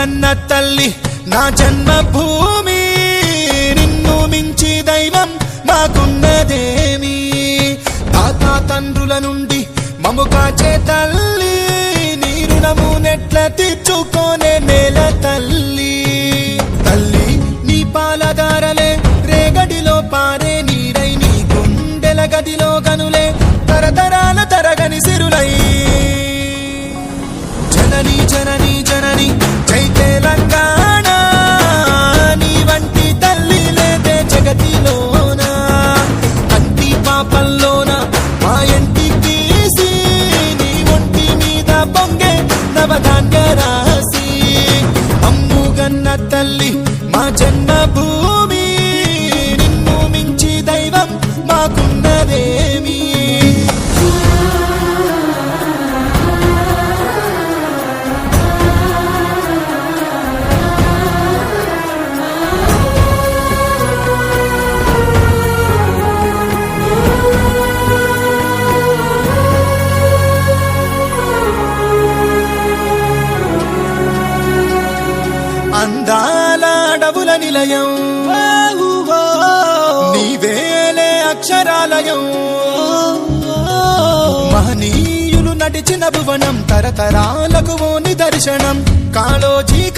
తల్లి నా జన్మభూమి నిన్ను మించి దైవం నాకున్నదేమి తాత తండ్రుల నుండి మము కాచే తల్లి నీ రుణము నెట్ల తీర్చుకోనే నేల తల్లి. తల్లి నీ పాలదారలే నవధాన్య రాసి అమ్ముగన్న తల్లి మా జన్మ అందాల అడవుల నిలయం. నీవేలే అక్షరాలయం. మహనీయులు నడిచిన భువనం తరతరాలకు దర్శనం కాళోజీ